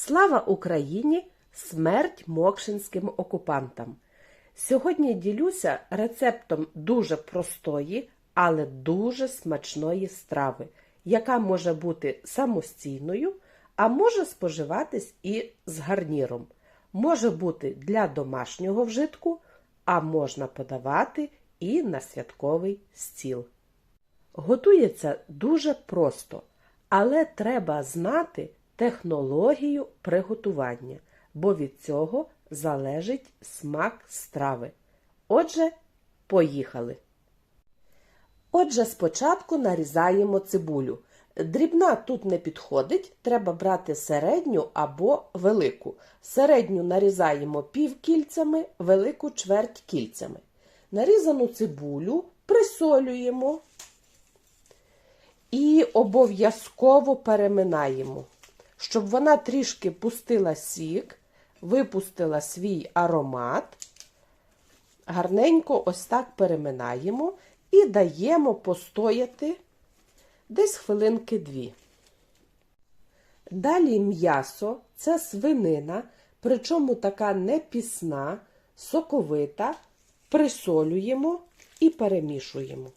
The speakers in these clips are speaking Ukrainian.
Слава Україні! Смерть мокшинським окупантам! Сьогодні ділюся рецептом дуже простої, але дуже смачної страви, яка може бути самостійною, а може споживатись і з гарніром. Може бути для домашнього вжитку, а можна подавати і на святковий стіл. Готується дуже просто, але треба знати технологію приготування, бо від цього залежить смак страви. Отже, поїхали. Отже, спочатку нарізаємо цибулю. Дрібна тут не підходить, треба брати середню або велику. Середню нарізаємо півкільцями, велику чверть кільцями. Нарізану цибулю присолюємо і обов'язково переминаємо, щоб вона трішки пустила сік, випустила свій аромат. Гарненько ось так переминаємо і даємо постояти десь хвилинки дві. Далі м'ясо це свинина, причому така не пісна, соковита, присолюємо і перемішуємо.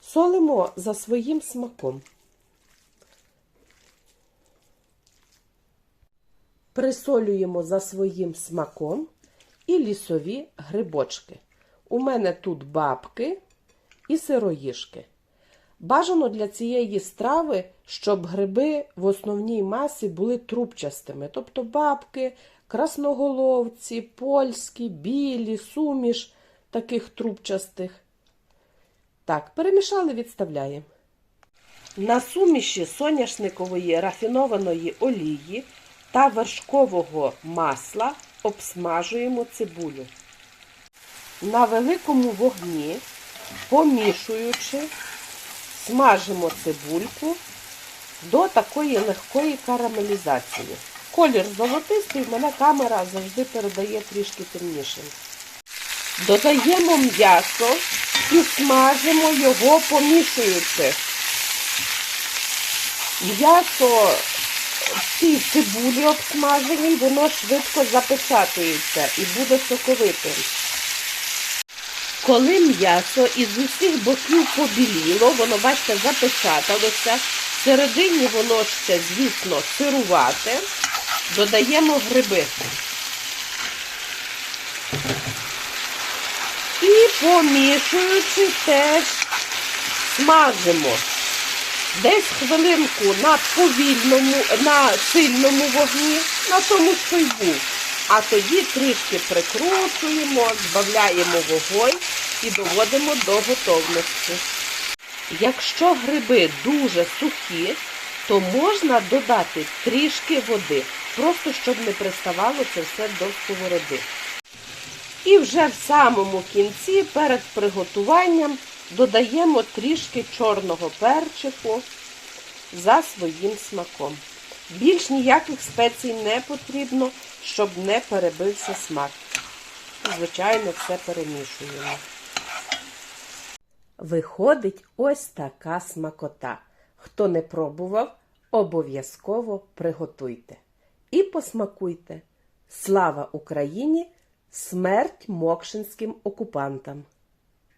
Солимо за своїм смаком. Присолюємо за своїм смаком і лісові грибочки. У мене тут бабки і сироїшки. Бажано для цієї страви, щоб гриби в основній масі були трубчастими, тобто бабки, красноголовці, польські, білі, суміш таких трубчастих. Так, перемішали, відставляємо. На суміші соняшникової рафінованої олії та вершкового масла обсмажуємо цибулю. На великому вогні, помішуючи, смажимо цибульку до такої легкої карамелізації. Колір золотистий, мене камера завжди передає трішки темнішим. Додаємо м'ясо і смажимо його, помішуючи. М'ясо цій цибулі обсмаженій, воно швидко запечатується і буде соковитим. Коли м'ясо із усіх боків побіліло, воно, бачите, запечаталося, всередині воно ще, звісно, сирувате, додаємо гриби. І помішуючи теж смажимо. Десь хвилинку на повільному, на сильному вогні, на тому, що й був. А тоді трішки прикручуємо, збавляємо вогонь і доводимо до готовності. Якщо гриби дуже сухі, то можна додати трішки води, просто щоб не приставало це все до сковороди. І вже в самому кінці, перед приготуванням, додаємо трішки чорного перчику за своїм смаком. Більш ніяких спецій не потрібно, щоб не перебився смак. Звичайно, все перемішуємо. Виходить ось така смакота. Хто не пробував, обов'язково приготуйте. І посмакуйте. Слава Україні! Смерть мокшинським окупантам!